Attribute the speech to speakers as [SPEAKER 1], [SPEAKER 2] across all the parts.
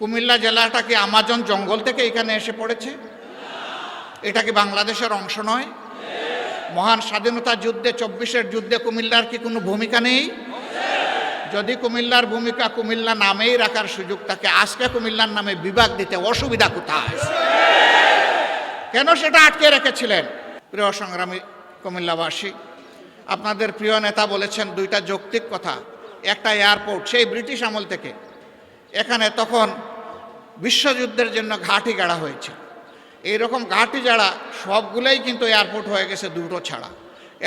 [SPEAKER 1] কুমিল্লা জেলাটা কি আমাজন জঙ্গল থেকে এখানে এসে পড়েছে? এটা কি বাংলাদেশের অংশ নয়? মহান স্বাধীনতা যুদ্ধে, চব্বিশের যুদ্ধে কুমিল্লার কি কোনো ভূমিকা নেই? যদি কুমিল্লার ভূমিকা কুমিল্লা নামেই রাখার সুযোগ থাকে, আজকে কুমিল্লার নামে বিভাগ দিতে অসুবিধা কোথায়? কেন সেটা আটকে রেখেছিলেন? প্রিয় সংগ্রামী কুমিল্লাবাসী, আপনাদের প্রিয় নেতা বলেছেন দুইটা যৌক্তিক কথা। একটা এয়ারপোর্ট, সেই ব্রিটিশ আমল থেকে। এখানে তখন বিশ্বযুদ্ধের জন্য ঘাঁটি গাড়া হয়েছে। এইরকম ঘাঁটি যাড়া সবগুলোই কিন্তু এয়ারপোর্ট হয়ে গেছে দুটো ছাড়া।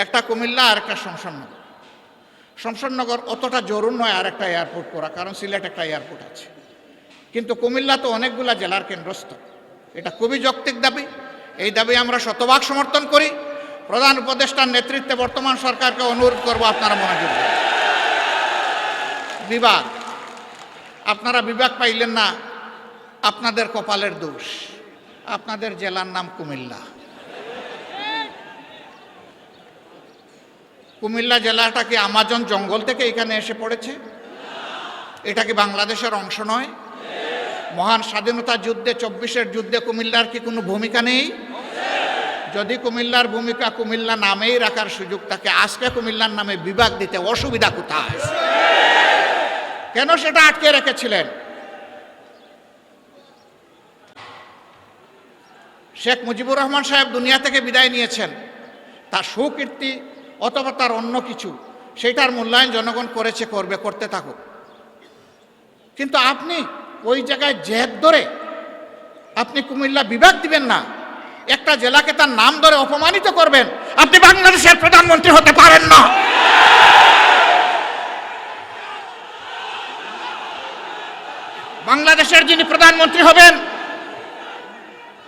[SPEAKER 1] একটা কুমিল্লা আর একটা শমশাননগর। শমশাননগর অতটা জরুর নয় আর একটা এয়ারপোর্ট করা, কারণ সিলেট একটা এয়ারপোর্ট আছে। কিন্তু কুমিল্লা তো অনেকগুলা জেলার কেন্দ্রস্থ। এটা খুবই যৌক্তিক দাবি। এই দাবি আমরা শতভাগ সমর্থন করি। প্রধান উপদেষ্টার নেতৃত্বে বর্তমান সরকারকে অনুরোধ করব আপনারা মনোযোগ দিন। আপনারা বিভাগ পাইলেন না, আপনাদের কপালের দোষ। আপনাদের জেলার নাম কুমিল্লা। কুমিল্লা জেলাটা কি আমাজন জঙ্গল থেকে এখানে এসে পড়েছে? এটা কি বাংলাদেশের অংশ নয়? মহান স্বাধীনতা যুদ্ধে, চব্বিশের যুদ্ধে কুমিল্লার কি কোনো ভূমিকা নেই? যদি কুমিল্লার ভূমিকা কুমিল্লা নামেই রাখার সুযোগ থাকে, আজকে কুমিল্লার নামে বিভাগ দিতে অসুবিধা কোথায়? কেন সেটা আটকে রেখেছিলেন? শেখ মুজিবুর রহমান সাহেব দুনিয়া থেকে বিদায় নিয়েছেন। তার সুকীর্তি অথবা তার অন্য কিছু সেটার মূল্যায়ন জনগণ করেছে, করবে, করতে থাকুক। কিন্তু আপনি ওই জায়গায় জেদ ধরে আপনি কুমিল্লা বিভাগ দিবেন না, একটা জেলাকে তার নাম ধরে অপমানিত করবেন, আপনি বাংলাদেশের প্রধানমন্ত্রী হতে পারেন না। বাংলাদেশের যিনি প্রধানমন্ত্রী হবেন,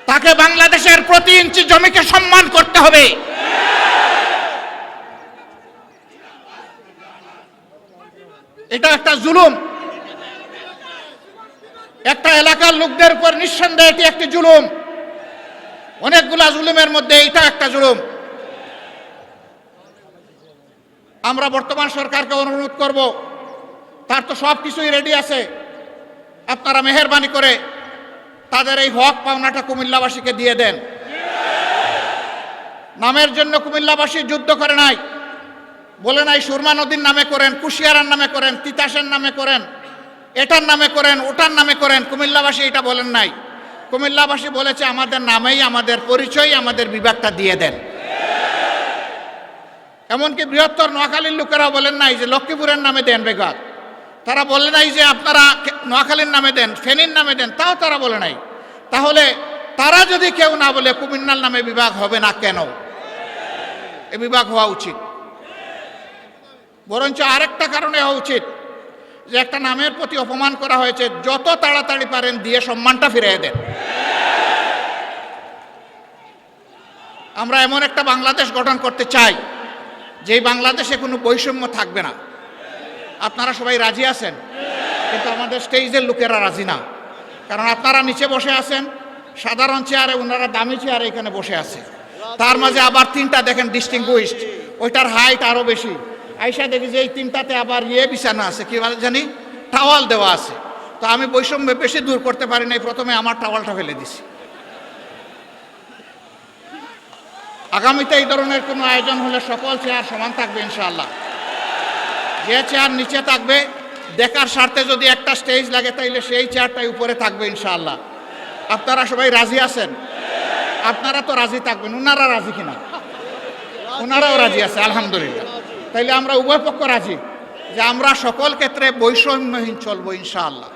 [SPEAKER 1] তাকে বাংলাদেশের প্রতি ইঞ্চি জমিকে সম্মান করতে হবে। এটা একটা জুলুম। একটা এলাকার লোকদের উপর নিঃসন্দেহে এটি একটি জুলুম। অনেকগুলা জুলুমের মধ্যে এটা একটা জুলুম। আমরা বর্তমান সরকারকে অনুরোধ করব, তার তো সব কিছুই রেডি আছে। আপনারা মেহরবানি করে তাদের এই হক পাওনাটা কুমিল্লাবাসীকে দিয়ে দেন। নামের জন্য কুমিল্লাবাসী যুদ্ধ করে নাই। বলে নাই, সুরমা নদীর নামে করেন, কুশিয়ারার নামে করেন, তিতাসের নামে করেন, এটার নামে করেন, ওটার নামে করেন, কুমিল্লাবাসী এটা বলেন নাই। কুমিল্লাবাসী বলেছে, আমাদের নামেই আমাদের পরিচয়, আমাদের বিভাগটা দিয়ে দেন। এমনকি বৃহত্তর নোয়াখালীর লোকেরাও বলেন নাই যে লক্ষ্মীপুরের নামে দেন বেগাত তারা বলে নাই যে আপনারা নোয়াখালীর নামে দেন, ফেনীর নামে দেন, তাও তারা বলে নাই। তাহলে তারা যদি কেউ না বলে, কুমিল্লার নামে বিভাগ হবে না কেন? এ বিভাগ হওয়া উচিত। বরঞ্চ আরেকটা কারণে হওয়া উচিত যে একটা নামের প্রতি অপমান করা হয়েছে, যত তাড়াতাড়ি পারেন দিয়ে সম্মানটা ফিরিয়ে দেন। আমরা এমন একটা বাংলাদেশ গঠন করতে চাই, যেই বাংলাদেশে কোনো বৈষম্য থাকবে না। আপনারা সবাই রাজি আছেন? কিন্তু আমাদের স্টেজের লোকেরা রাজি না। কারণ আপনারা নিচে বসে আছেন, সাধারণ চেয়ারে ওনারা দামি চেয়ারে এখানে বসে আছে। তার মাঝে আবার তিনটা দেখেন ডিস্টিংগুইস্ট ওইটার হাইট আরও বেশি। আইসা দেখি যে এই তিনটাতে আবার ইয়ে বিছানা আছে, কি জানি? টাওয়াল দেওয়া আছে। তো আমি বৈষম্য বেশি দূর করতে পারি নাই, প্রথমে আমার টাওয়ালটা ফেলে দিছি। আগামীতে এই ধরনের কোনো আয়োজন হলে সকল চেয়ার সমান থাকবে ইনশাআল্লাহ। যে চেয়ার নিচে থাকবে, দেখার স্বার্থে যদি একটা স্টেজ লাগে, তাইলে সেই চেয়ারটাই উপরে থাকবে ইনশাআল্লাহ। আপনারা সবাই রাজি আছেন? আপনারা তো রাজি থাকবেন ওনারা রাজি কিনা? ওনারাও রাজি আছে, আলহামদুলিল্লাহ। তাইলে আমরা উভয় পক্ষ রাজি যে আমরা সকল ক্ষেত্রে বৈষম্যহীন চলবো ইনশাআল্লাহ।